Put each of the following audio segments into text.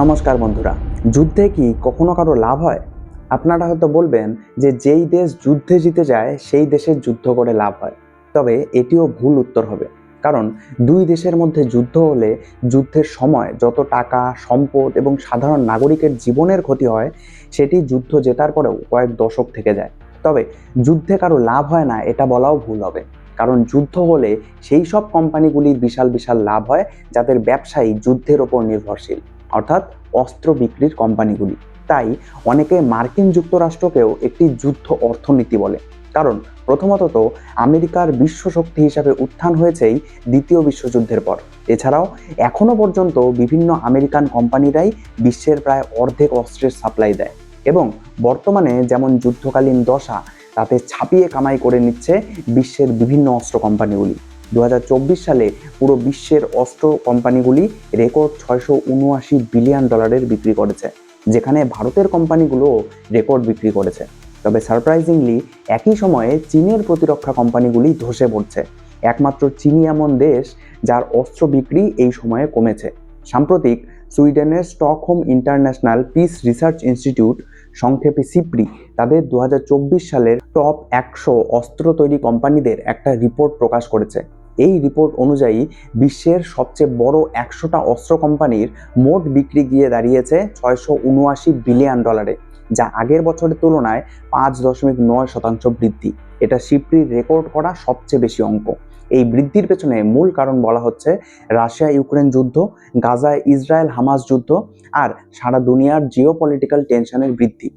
নমস্কার বন্ধুরা, যুদ্ধে কি কখনো কারও লাভ হয়? আপনারা হয়তো বলবেন যে যেই দেশ যুদ্ধে জিতে যায়, সেই দেশের যুদ্ধ করে লাভ হয়। তবে এটিও ভুল উত্তর হবে। কারণ দুই দেশের মধ্যে যুদ্ধ হলে যুদ্ধের সময় যত টাকা, সম্পদ এবং সাধারণ নাগরিকের জীবনের ক্ষতি হয়, সেটি যুদ্ধ জেতার পরেও কয়েক দশক থেকে যায়। তবে যুদ্ধে কারও লাভ হয় না, এটা বলাও ভুল হবে। কারণ যুদ্ধ হলে সেই সব কোম্পানিগুলির বিশাল বিশাল লাভ হয়, যাদের ব্যবসায়ী যুদ্ধের ওপর নির্ভরশীল। অর্থাৎ অস্ত্র বিক্রির কোম্পানিগুলি। তাই অনেকে মার্কিন যুক্তরাষ্ট্রকেও একটি যুদ্ধ অর্থনীতি বলে। কারণ প্রথমত তো আমেরিকার বিশ্ব শক্তি হিসাবে উত্থান হয়েছেই দ্বিতীয় বিশ্বযুদ্ধের পর। এছাড়াও এখনও পর্যন্ত বিভিন্ন আমেরিকান কোম্পানিরাই বিশ্বের প্রায় অর্ধেক অস্ত্রের সাপ্লাই দেয়। এবং বর্তমানে যেমন যুদ্ধকালীন দশা, তাতে ছাপিয়ে কামাই করে নিচ্ছে বিশ্বের বিভিন্ন অস্ত্র কোম্পানিগুলি। দু হাজার চব্বিশ সালে পুরো বিশ্বের অস্ত্র কোম্পানিগুলি রেকর্ড ছয়শো উনআশি বিলিয়ন ডলারের বিক্রি করেছে, যেখানে ভারতের কোম্পানিগুলো রেকর্ড বিক্রি করেছে। তবে সারপ্রাইজিংলি, একই সময়ে চীনের প্রতিরক্ষা কোম্পানিগুলি ধসে পড়ছে। একমাত্র চীনই এমন দেশ যার অস্ত্র বিক্রি এই সময়ে কমেছে। সাম্প্রতিক সুইডেনের Stockholm International Peace Research Institute, সংক্ষেপে সিপ্রি, তাদের দু হাজার চব্বিশ সালের টপ একশো অস্ত্র তৈরি কোম্পানিদের একটা রিপোর্ট প্রকাশ করেছে। এই রিপোর্ট অনুযায়ী বিশ্বের সবচেয়ে বড় একশোটা অস্ত্র কোম্পানির মোট বিক্রি গিয়ে দাঁড়িয়েছে ছয়শো উনআশি বিলিয়ন ডলারে যা আগের বছরের তুলনায় পাঁচ দশমিক নয় শতাংশ বৃদ্ধি। এটা সিপ্রির রেকর্ড করা সবচেয়ে বেশি অঙ্ক। এই বৃদ্ধির পেছনে মূল কারণ বলা হচ্ছে রাশিয়া ইউক্রেন যুদ্ধ, গাজায় ইসরায়েল হামাস যুদ্ধ আর সারা দুনিয়ার জিও পলিটিক্যাল টেনশনের বৃদ্ধি।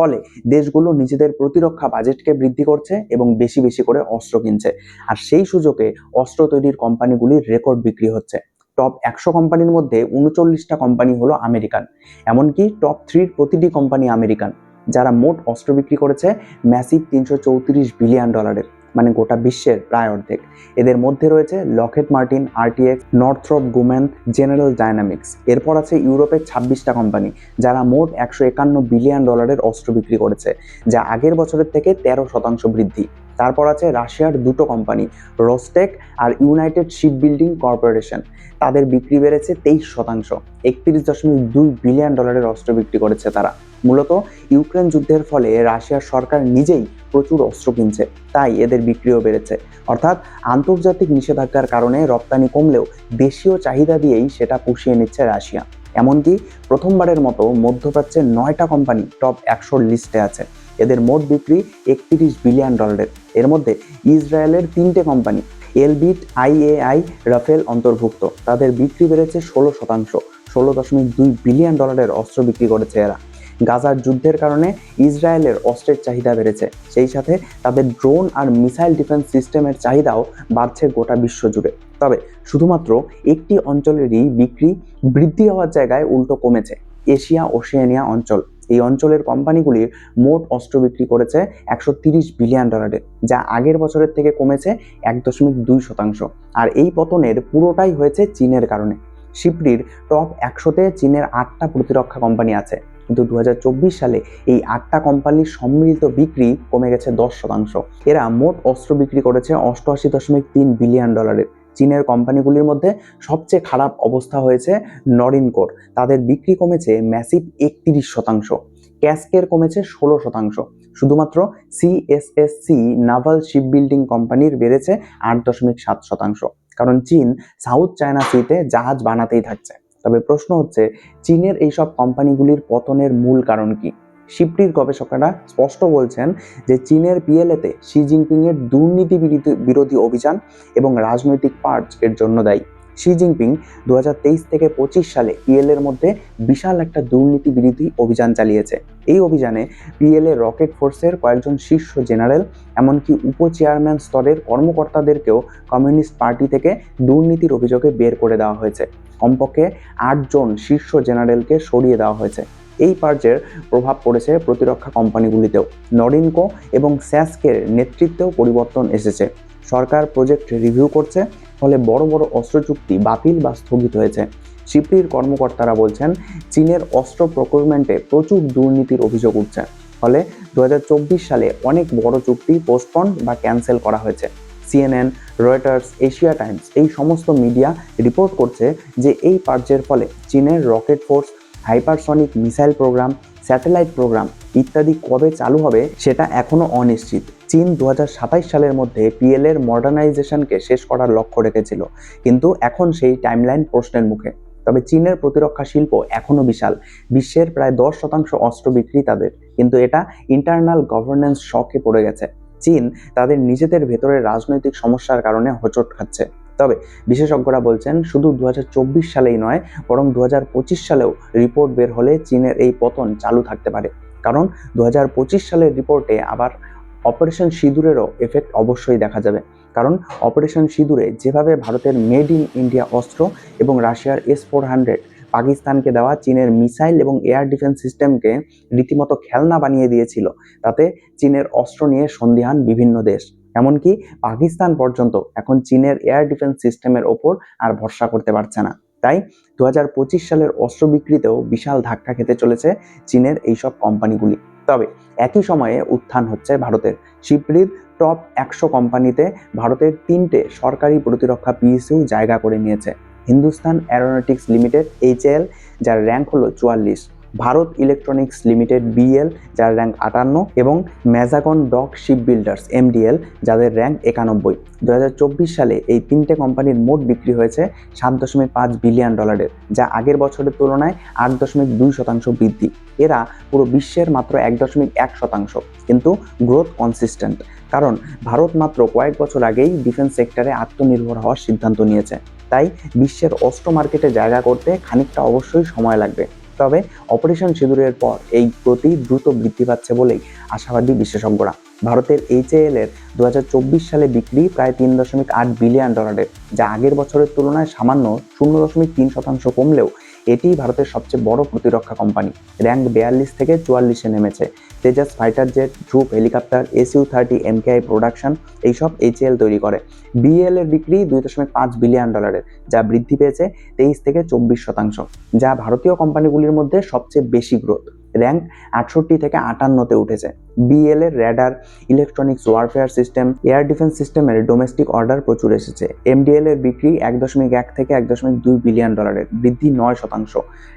ফলে দেশগুলো নিজেদের প্রতিরক্ষা বাজেটকে বৃদ্ধি করছে এবং বেশি বেশি করে অস্ত্র কিনছে। আর সেই সুযোগে অস্ত্র তৈরির কোম্পানিগুলির রেকর্ড বিক্রি হচ্ছে। টপ একশো কোম্পানির মধ্যে উনচল্লিশটা কোম্পানি হলো আমেরিকান। এমনকি টপ থ্রির প্রতিটি কোম্পানি আমেরিকান, যারা মোট অস্ত্র বিক্রি করেছে ম্যাসিভ তিনশো চৌত্রিশ বিলিয়ন ডলারের। মানে গোটা বিশ্বের প্রায় অর্ধেক। এদের মধ্যে রয়েছে Lockheed Martin, RTX, Northrop Grumman, General Dynamics. এরপর আছে ইউরোপের ছাব্বিশটা কোম্পানি, যারা মোট একশো একান্ন বিলিয়ন ডলারের অস্ত্র বিক্রি করেছে, যা আগের বছরের থেকে তেরো শতাংশ বৃদ্ধি। তারপর আছে রাশিয়ার দুটো কোম্পানি রোস্টেক আর ইউনাইটেড শিপ বিল্ডিং কর্পোরেশন তাদের বিক্রি বেড়েছে তেইশ শতাংশ। একত্রিশ দশমিক দুই বিলিয়ন ডলারের অস্ত্র বিক্রি করেছে তারা। মূলত ইউক্রেন যুদ্ধের ফলে রাশিয়ার সরকার নিজেই প্রচুর অস্ত্র কিনছে, তাই এদের বিক্রিও বেড়েছে। অর্থাৎ আন্তর্জাতিক নিষেধাজ্ঞার কারণে রপ্তানি কমলেও দেশীয় চাহিদা দিয়েই সেটা পুষিয়ে নিচ্ছে রাশিয়া। এমনকি প্রথমবারের মতো মধ্যপ্রাচ্যের নয়টা কোম্পানি টপ একশোর লিস্টে আছে। এদের মোট বিক্রি একত্রিশ বিলিয়ন ডলারের। এর মধ্যে ইসরায়েলের তিনটে কোম্পানি, এলবিট আইএআই রাফেল অন্তর্ভুক্ত। তাদের বিক্রি বেড়েছে ষোলো শতাংশ, ষোলো দশমিক দুই বিলিয়ন ডলারের অস্ত্র বিক্রি করেছে এরা। গাজার যুদ্ধের কারণে ইসরায়েলের অস্ত্রের চাহিদা বেড়েছে, সেই সাথে তাদের ড্রোন আর মিসাইল ডিফেন্স সিস্টেমের চাহিদাও বাড়ছে গোটা বিশ্ব জুড়ে। তবে শুধুমাত্র একটি অঞ্চলেরই বিক্রি বৃদ্ধি হওয়ার জায়গায় উল্টো কমেছে এশিয়া ওশেনিয়া অঞ্চল। এই অঞ্চলের কোম্পানিগুলির মোট অস্ত্র বিক্রি করেছে একশো তিরিশ বিলিয়ন ডলারে, যা আগের বছরের থেকে কমেছে এক দশমিক দুই শতাংশ। আর এই পতনের পুরোটাই হয়েছে চীনের কারণে। সিপ্রির টপ একশোতে চীনের আটটা প্রতিরক্ষা কোম্পানি আছে। কিন্তু দু হাজার চব্বিশ সালে এই আটটা কোম্পানির সম্মিলিত বিক্রি কমে গেছে দশ শতাংশ। এরা মোট অস্ত্র বিক্রি করেছে অষ্টআশি দশমিক তিন বিলিয়ন ডলারের। চীনের কোম্পানিগুলির মধ্যে সবচেয়ে খারাপ অবস্থা হয়েছে নরিনকোর তাদের বিক্রি কমেছে ম্যাসিভ একত্রিশ শতাংশ, ক্যাস্কের কমেছে ষোলো শতাংশ। শুধুমাত্র সিএসএসসি নাভাল শিপ বিল্ডিং কোম্পানির বেড়েছে আট দশমিক সাত শতাংশ, কারণ চীন সাউথ চায়না সিতে জাহাজ বানাতেই থাকছে। তবে প্রশ্ন হচ্ছে, চীনের এইসব কোম্পানিগুলির পতনের মূল কারণ কি? শিবটির গবেষকেরা স্পষ্ট বলছেন যে চীনের পিএলএতে শি জিনপিংয়ের দুর্নীতি বিরোধী- অভিযান এবং রাজনৈতিক পার্চ এর জন্য দায়ী। শি জিনপিং দু হাজার তেইশ থেকে পঁচিশ সালে পিএলএর মধ্যে বিশাল একটা দুর্নীতি বিরোধী অভিযান চালিয়েছে। এই অভিযানে পিএলএ রকেট ফোর্সের কয়েকজন শীর্ষ জেনারেল এমনকি উপ চেয়ারম্যান স্তরের কর্মকর্তাদেরকেও কমিউনিস্ট পার্টি থেকে দুর্নীতির অভিযোগে বের করে দেওয়া হয়েছে। কমপক্ষে আটজন শীর্ষ জেনারেলকে সরিয়ে দেওয়া হয়েছে। এই পার্জের প্রভাব পড়েছে প্রতিরক্ষা কোম্পানিগুলিতেও। নরিনকো এবং স্যাসকের নেতৃত্বেও পরিবর্তন এসেছে। সরকার প্রজেক্ট রিভিউ করছে, ফলে বড় বড় অস্ত্র চুক্তি বাতিল বা স্থগিত হয়েছে। সিপ্রির কর্মকর্তারা বলছেন, চীনের অস্ত্র প্রকুরমেন্টে প্রচুর দুর্নীতির অভিযোগ উঠছে। ফলে দু হাজার চব্বিশ সালে অনেক বড় চুক্তি পোস্টপন বা ক্যান্সেল করা হয়েছে। সিএনএন রয়টার্স এশিয়া টাইমস এই সমস্ত মিডিয়া রিপোর্ট করছে যে এই পার্জের ফলে চীনের rocket force hypersonic missile programme, satellite programme ইত্যাদি কবে চালু হবে সেটা এখনও অনিশ্চিত। চীন দু সালের মধ্যে পিএল এর মডার্নাইজেশনকে শেষ করার লক্ষ্য রেখেছিল, কিন্তু এখন সেই টাইমলাইন প্রশ্নের মুখে। তবে চীনের প্রতিরক্ষা শিল্প এখনও বিশাল, বিশ্বের প্রায় দশ শতাংশ অস্ত্র বিক্রি তাদের, কিন্তু এটা ইন্টারনাল গভর্নেন্স শখে পড়ে গেছে। চীন তাদের নিজেদের ভেতরের রাজনৈতিক সমস্যার কারণে হোঁচট খাচ্ছে। তবে বিশেষজ্ঞরা বলছেন শুধু দু হাজার চব্বিশ সালেই নয়, বরং দু হাজার পঁচিশ সালেও রিপোর্ট বের হলে চীনের এই পতন চালু থাকতে পারে। কারণ দু হাজার পঁচিশ সালের রিপোর্টে আবার অপারেশন সিঁদুরেরও এফেক্ট অবশ্যই দেখা যাবে। কারণ অপারেশন সিঁদুরে যেভাবে ভারতের মেড ইন ইন্ডিয়া অস্ত্র এবং রাশিয়ার এস ফোর হান্ড্রেড, পাকিস্তানকে দেওয়া চীনের মিসাইল এবং এয়ার ডিফেন্স সিস্টেমকে রীতিমতো খেলনা বানিয়ে দিয়েছিল, তাতে চীনের অস্ত্র নিয়ে সন্দিহান বিভিন্ন দেশ। এমনকি পাকিস্তান পর্যন্ত এখন চীনের এয়ার ডিফেন্স সিস্টেমের ওপর আর ভরসা করতে পারছে না। তাই দু হাজার পঁচিশ সালের অস্ত্র বিক্রিতেও বিশাল ধাক্কা খেতে চলেছে চীনের এইসব কোম্পানিগুলি। তবে একই সময়ে উত্থান হচ্ছে ভারতের। শিবরির টপ একশো কোম্পানিতে ভারতের তিনটে সরকারি প্রতিরক্ষা পিএসইউ জায়গা করে নিয়েছে। হিন্দুস্তান অ্যারোনটিক্স লিমিটেড এইচএল যার র্যাঙ্ক হলো চুয়াল্লিশ। ভারত ইলেকট্রনিক্স লিমিটেড বিএল, যার র্যাঙ্ক আটান্ন, এবং Mazagon doc ship builders MDL, যাদের র্যাঙ্ক একানব্বই। দু সালে এই তিনটে কোম্পানির মোট বিক্রি হয়েছে সাত দশমিক পাঁচ বিলিয়ন ডলারের, যা আগের বছরের তুলনায় আট দশমিক দুই শতাংশ বৃদ্ধি। এরা পুরো বিশ্বের মাত্র এক দশমিক এক শতাংশ, কিন্তু গ্রোথ কনসিস্টেন্ট কারণ ভারত মাত্র কয়েক বছর আগেই ডিফেন্স সেক্টরে আত্মনির্ভর হওয়ার সিদ্ধান্ত নিয়েছে। তাই বিশ্বের অস্ত্র মার্কেটে জায়গা করতে খানিকটা অবশ্যই সময় লাগবে। তবে অপারেশন সিঁদুরের পর এই গতি দ্রুত বৃদ্ধি পাচ্ছে বলেই আশাবাদী বিশেষজ্ঞরা ভারতের এইচএএল এর দু হাজার চব্বিশ সালে বিক্রি প্রায় তিন দশমিক আট বিলিয়ন ডলারের, যা আগের বছরের তুলনায় সামান্য শূন্য দশমিক তিন শতাংশ কমলেও এটি ভারতের সবচেয়ে বড় প্রতিরক্ষা কোম্পানি। র্যাঙ্ক বিয়াল্লিশ থেকে চুয়াল্লিশে নেমেছে। Tejas fighter jet Dhruv helicopter SU thirty MKI production, এইসব এইচএল তৈরি করে। বিএল এর বিক্রি দুই দশমিক পাঁচ বিলিয়ন ডলারের, যা বৃদ্ধি পেয়েছে তেইশ থেকে চব্বিশ শতাংশ, যা ভারতীয় কোম্পানিগুলির মধ্যে সবচেয়ে বেশি গ্রোথ র্যাঙ্ক আটষট্টি থেকে আটান্নতে উঠেছে। বিএল এর radar electronics warfare system air defence সিস্টেমের ডোমেস্টিক অর্ডার প্রচুর এসেছে। এমডিএল এর বিক্রি এক দশমিক এক থেকে এক দশমিক দুই বিলিয়ন ডলারের বৃদ্ধি নয় শতাংশ।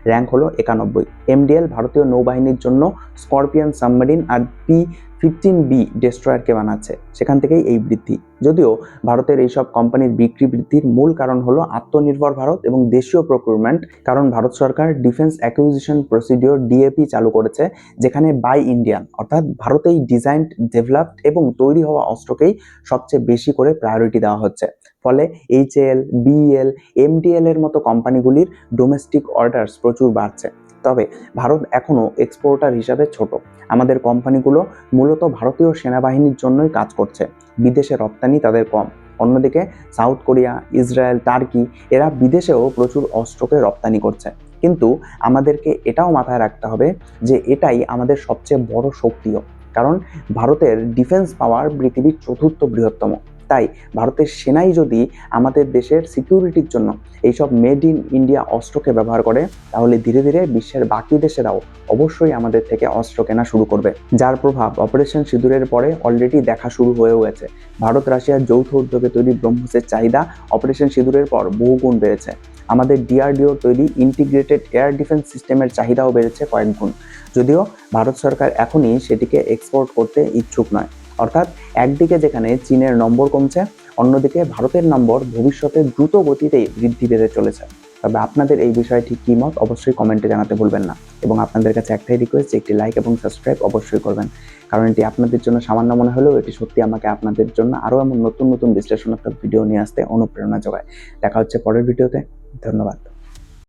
র্যাঙ্ক হলো একানব্বই। এমডিএল ভারতীয় নৌবাহিনীর জন্য স্করপিয়ান সাবমেরিন আর পি ফিফটিন বি ডেস্ট্রয়ারকে বানাচ্ছে, সেখান থেকেই এই বৃদ্ধি। যদিও ভারতের এইসব কোম্পানির বিক্রি বৃদ্ধির মূল কারণ হলো আত্মনির্ভর ভারত এবং দেশীয় প্রকিউরমেন্ট কারণ ভারত সরকার ডিফেন্স অ্যাকুইজিশন প্রসিডিওর ডিএপি চালু করেছে, যেখানে বাই ইন্ডিয়ান অর্থাৎ ভারতেই ডিজাইন ডেভেলপড এবং তৈরি হওয়া অস্ত্রকেই সবচেয়ে বেশি করে প্রায়োরিটি দেওয়া হচ্ছে। ফলে এইচএল বিএল এমডিএল এর মতো কোম্পানিগুলির ডোমেস্টিক অর্ডার্স প্রচুর বাড়ছে। তবে ভারত এখনও এক্সপোর্টার হিসাবে ছোট। আমাদের কোম্পানিগুলো মূলত ভারতীয় সেনাবাহিনীর জন্যই কাজ করছে। বিদেশে রপ্তানি তাদের কম। অন্যদিকে সাউথ কোরিয়া, ইসরায়েল, টার্কি এরা বিদেশেও প্রচুর অস্ত্রকে রপ্তানি করছে। কিন্তু আমাদেরকে এটাও মাথায় রাখতে হবে যে এটাই আমাদের সবচেয়ে বড় শক্তিও। কারণ ভারতের ডিফেন্স পাওয়ার পৃথিবীর চতুর্থ বৃহত্তম। তাই ভারতের সেনাই যদি আমাদের দেশের সিকিউরিটির জন্য এইসব মেড ইন ইন্ডিয়া অস্ত্রকে ব্যবহার করে, তাহলে ধীরে ধীরে বিশ্বের বাকি দেশেরাও অবশ্যই আমাদের থেকে অস্ত্র কেনা শুরু করবে। যার প্রভাব অপারেশন সিঁদুরের পরে অলরেডি দেখা শুরু হয়েও গেছে। ভারত রাশিয়ার যৌথ উদ্যোগে তৈরি ব্রহ্মসের চাহিদা অপারেশন সিঁদুরের পর বহুগুণ বেড়েছে। আমাদের ডিআরডিওর তৈরি ইন্টিগ্রেটেড এয়ার ডিফেন্স সিস্টেমের চাহিদাও বেড়েছে কয়েক গুণ। যদিও ভারত সরকার এখনই সেটিকে এক্সপোর্ট করতে ইচ্ছুক নয়। অর্থাৎ একদিকে যেখানে চীনের নম্বর কমছে, অন্যদিকে ভারতের নম্বর ভবিষ্যতে দ্রুত গতিতেই বৃদ্ধি পেতে চলেছে। তবে আপনাদের এই বিষয়ে ঠিক কী মত অবশ্যই কমেন্টে জানাতে ভুলবেন না। এবং আপনাদের কাছে একটাই রিকোয়েস্ট একটি লাইক এবং সাবস্ক্রাইব অবশ্যই করবেন। কারণ এটি আপনাদের জন্য সামান্য মনে হলেও এটি সত্যি আমাকে আপনাদের জন্য আরও এমন নতুন নতুন বিশ্লেষণাত্মক ভিডিও নিয়ে আসতে অনুপ্রেরণা যোগায়। দেখা হচ্ছে পরের ভিডিওতে ধন্যবাদ।